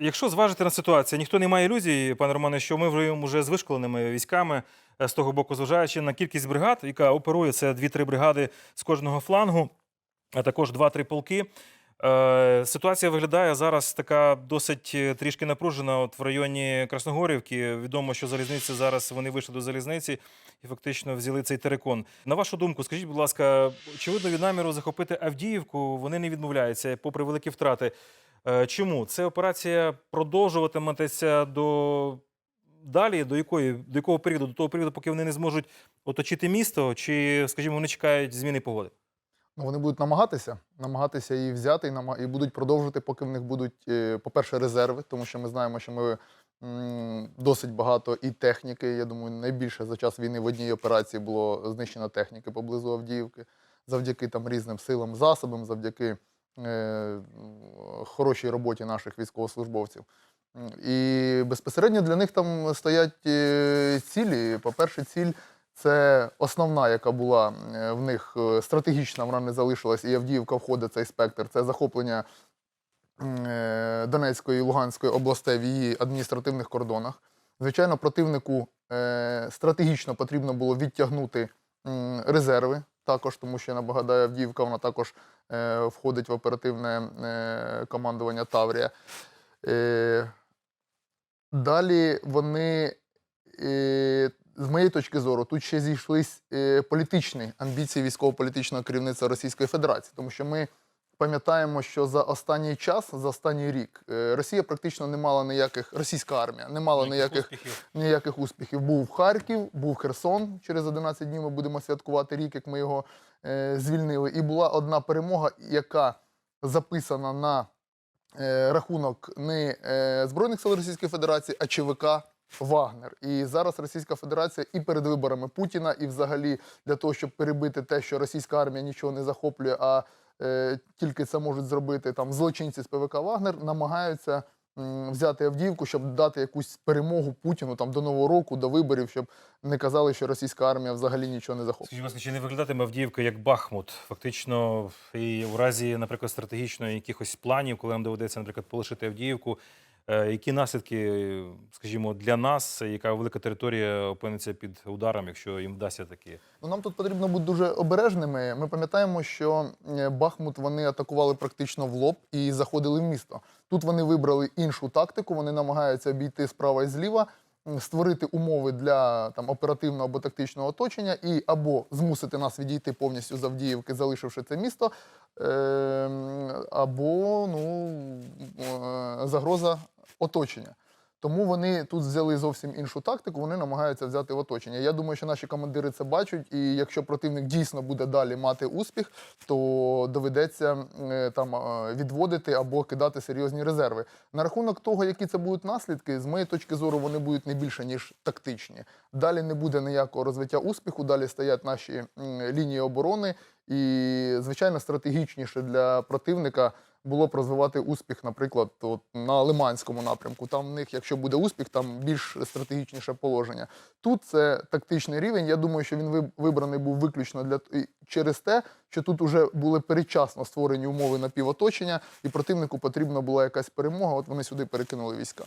якщо зважити на ситуацію, ніхто не має ілюзій, пане Романе, що ми воюємо вже з вишколеними військами е, з того боку, зважаючи на кількість бригад, яка оперує це 2-3 бригади з кожного флангу, а також 2-3 полки. Е, Ситуація виглядає зараз така досить е, трішки напружена. От в районі Красногорівки відомо, що залізниці зараз вони вийшли до залізниці і фактично взяли цей терикон. На вашу думку, скажіть, будь ласка, очевидно, від наміру захопити Авдіївку вони не відмовляються, попри великі втрати. Е, Чому це операція продовжуватиметься до далі? До якої до якого періоду? До того періоду, поки вони не зможуть оточити місто, чи, скажімо, вони чекають зміни погоди? Ну, вони будуть намагатися, намагатися її взяти і, нама- і будуть продовжувати, поки в них будуть, е, по-перше, резерви, тому що ми знаємо, що ми досить багато і техніки. Я думаю, найбільше за час війни в одній операції було знищено техніки поблизу Авдіївки, завдяки там різним силам, засобам, завдяки хорошій роботі наших військовослужбовців. І безпосередньо для них там стоять е, цілі. По-перше, ціль це основна, яка була е, в них е, стратегічна, вона не залишилась, і Авдіївка входить цей спектр. Це захоплення е, Донецької і Луганської областей в її адміністративних кордонах. Звичайно, противнику е, стратегічно потрібно було відтягнути резерви, також, тому що я нагадаю, Авдіївка вона також е, входить в оперативне е, командування Таврія. Е, далі вони е, з моєї точки зору, тут ще зійшлись е, політичні амбіції військово-політичного керівництва Російської Федерації, тому що ми пам'ятаємо, що за останній час, за останній рік, е, Росія практично не мала ніяких, російська армія не мала ніяких, ніяких успіхів. Був Харків, був Херсон. Через 11 днів ми будемо святкувати рік, як ми його е, звільнили. І була одна перемога, яка записана на е, рахунок не е, Збройних сил Російської Федерації, а ЧВК Вагнер. І зараз Російська Федерація і перед виборами Путіна, і взагалі для того, щоб перебити те, що російська армія нічого не захоплює, а тільки це можуть зробити там злочинці з ПВК Вагнер, намагаються взяти Авдіївку, щоб дати якусь перемогу Путіну там до нового року, до виборів, щоб не казали, що російська армія взагалі нічого не захоплює. Скажіть, чи не виглядатиме Авдіївка як Бахмут? Фактично, і в разі, наприклад, стратегічної якихось планів, коли нам доведеться, наприклад, полишити Авдіївку, е, які наслідки, скажімо, для нас, яка велика територія опиниться під ударом, якщо їм вдасться таки? Ну, нам тут потрібно бути дуже обережними. Ми пам'ятаємо, що е, Бахмут вони атакували практично в лоб і заходили в місто. Тут вони вибрали іншу тактику. Вони намагаються обійти справа і зліва, створити умови для там оперативного або тактичного оточення і або змусити нас відійти повністю з Авдіївки, залишивши це місто, е, або ну, е, загроза оточення. Тому вони тут взяли зовсім іншу тактику, вони намагаються взяти в оточення. Я думаю, що наші командири це бачать, і якщо противник дійсно буде далі мати успіх, то доведеться е, там е, відводити або кидати серйозні резерви. На рахунок того, які це будуть наслідки, з моєї точки зору, вони будуть не більше ніж тактичні. Далі не буде ніякого розвиття успіху, далі стоять наші лінії оборони, і звичайно стратегічніше для противника було б розвивати успіх, наприклад, от, на Лиманському напрямку. Там в них, якщо буде успіх, там більш стратегічніше положення. Тут це тактичний рівень. Я думаю, що він ви- вибраний був виключно для через те, що тут вже були передчасно створені умови напівоточення, і противнику потрібна була якась перемога. От вони сюди перекинули війська.